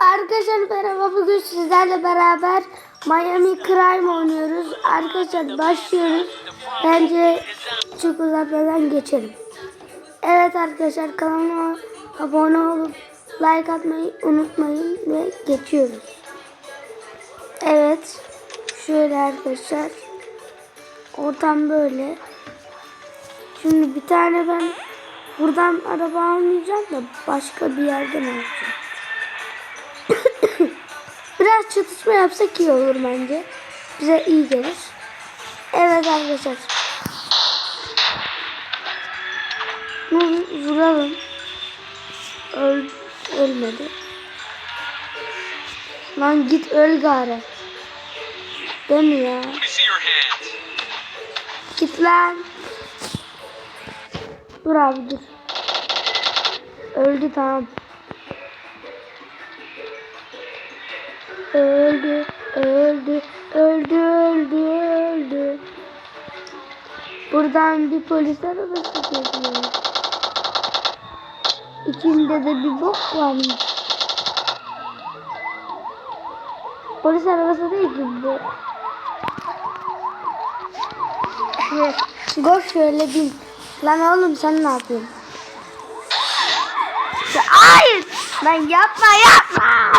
Arkadaşlar merhaba bugün sizlerle beraber Miami Crime oynuyoruz. Arkadaşlar başlıyoruz. Bence çok uzatmadan geçelim. Evet arkadaşlar kanalıma abone olup like atmayı unutmayın ve geçiyoruz. Evet. Şöyle arkadaşlar. Ortam böyle. Şimdi bir tane ben buradan araba almayacağım da başka bir yerden alacağım. Biraz çatışma yapsak iyi olur bence. Bize iyi gelir. Evet arkadaşlar. Bunu vuralım. Öl, ölmedi. Lan git öl gari. Değil mi ya? Git lan. Dur abi dur. Öldü tamam. Öldü, öldü, öldü, öldü, öldü. Buradan bir polis arabası geliyor. İçinde de bir bok varmış. Polis arabası değil ki bu. Koş şöyle bin. Lan oğlum sen ne yapıyorsun? Ya Hayır! Lan yapma yapma!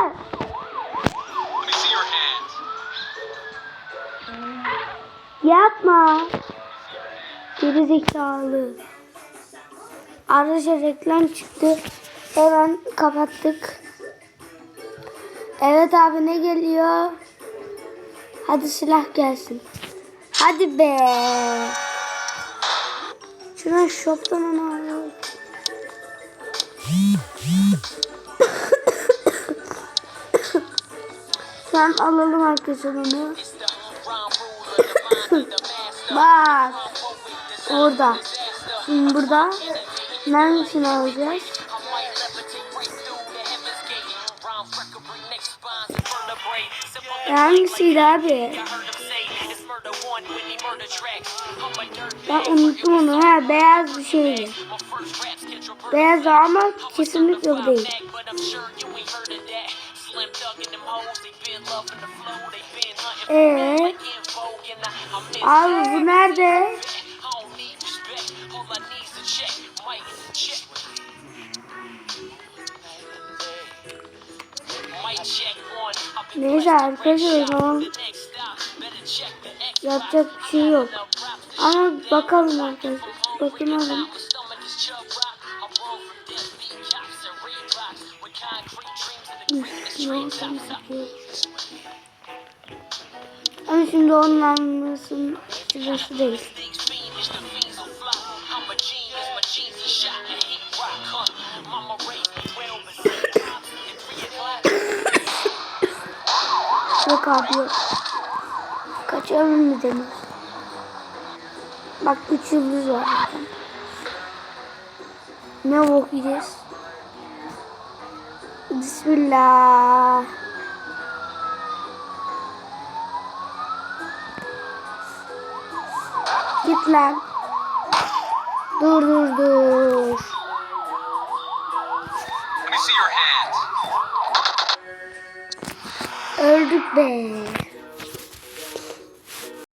Yapma. Geri zekalı. Arkadaşlar reklam çıktı. Hemen kapattık. Evet abi ne geliyor? Hadi silah gelsin. Hadi be. Şuna shop'tan onu alalım. Sen alalım arkadaşlar onu. Bak. Orada. Şimdi burada. Hangisini alacağız? Hangisiydi abi? Ben unuttum onu. Ha beyaz bir şeydi. Beyaz ama kesinlikle bu değil. Ee, abi bu nerede? Neyse arkadaşlar o zaman yapacak bir şey yok. Ama bakalım arkadaşlar. Bakınalım. Ama şimdi onun anlasın sırası değil. Yok abi yok. Kaçalım mı denir? Bak üç yıldız var. Ne bok? Bismillah. Git lan. Dur dur dur. Öldük be.